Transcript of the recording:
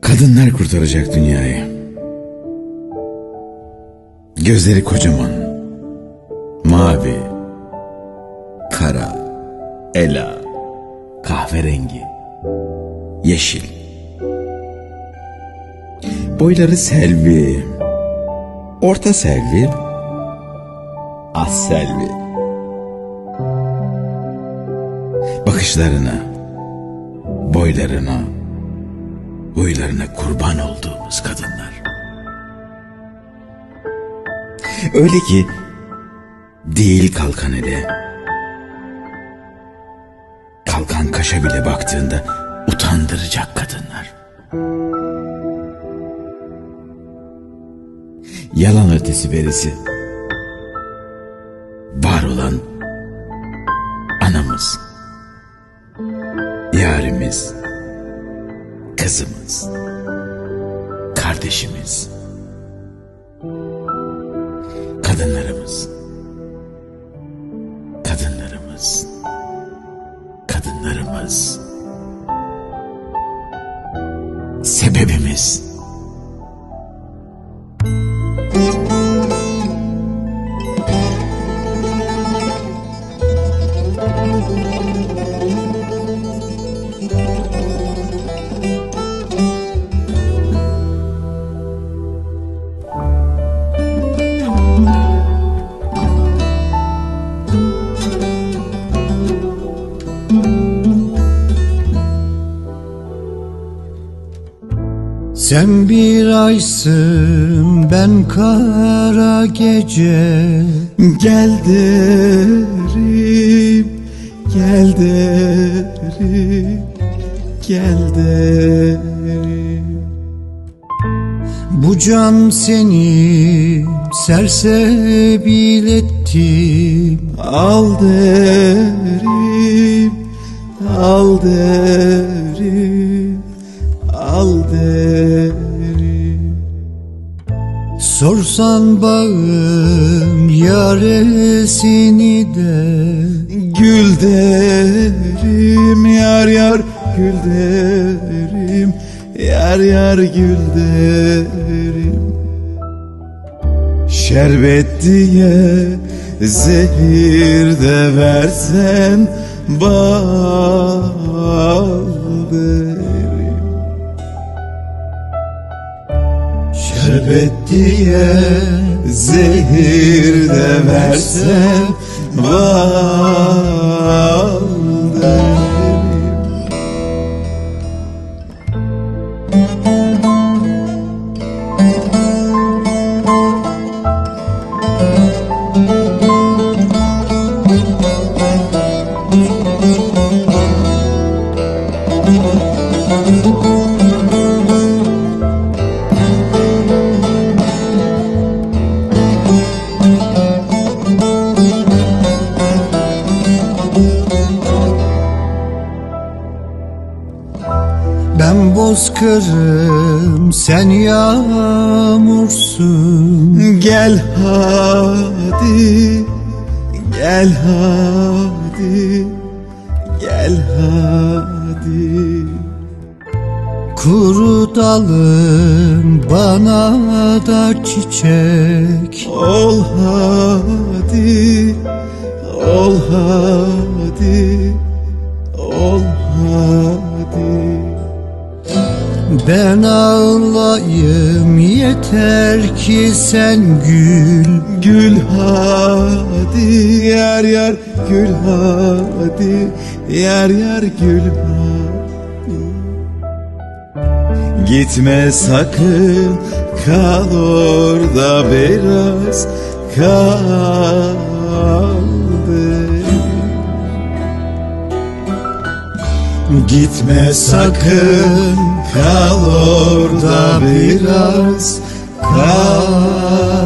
Kadınlar kurtaracak dünyayı. Gözleri kocaman. Mavi. Kara. Ela. Yeşil. Boyları selvi. Orta selvi. Az selvi. Bakışlarına, boylarına, huylarına kurban olduğumuz kadınlar. Öyle ki değil kalkan ele. Kalkan kaşa bile baktığında utandıracak kadınlar. Yalan ötesi verisi. Var olan anamız, yarimiz, kızımız, kardeşimiz, kadınlarımız, kadınlarımız, kadınlarımız, sebebimiz. Sen bir aysın ben kara gece. Gel derim, gel derim, gel derim. Bu can seni sersebil ettim Al derim, al derim, Sorsan bağım yaresini de Gül derim, yar yar gül derim, yar yar gül derim. Şerbet diye zehir de versen bal derim. Şerbet diye zehir de versen bal Ben bozkırım sen yağmursun Gel hadi, gel hadi, gel hadi. Kuru dalım bana da çiçek Ol hadi, ol hadi, ol hadi. Ben ağlayayım yeter ki sen gül Gül hadi, yar yar gül hadi, yar yar gül hadi. Gitme sakın, kal orada biraz, kal Gitme sakın, kal orada biraz, kal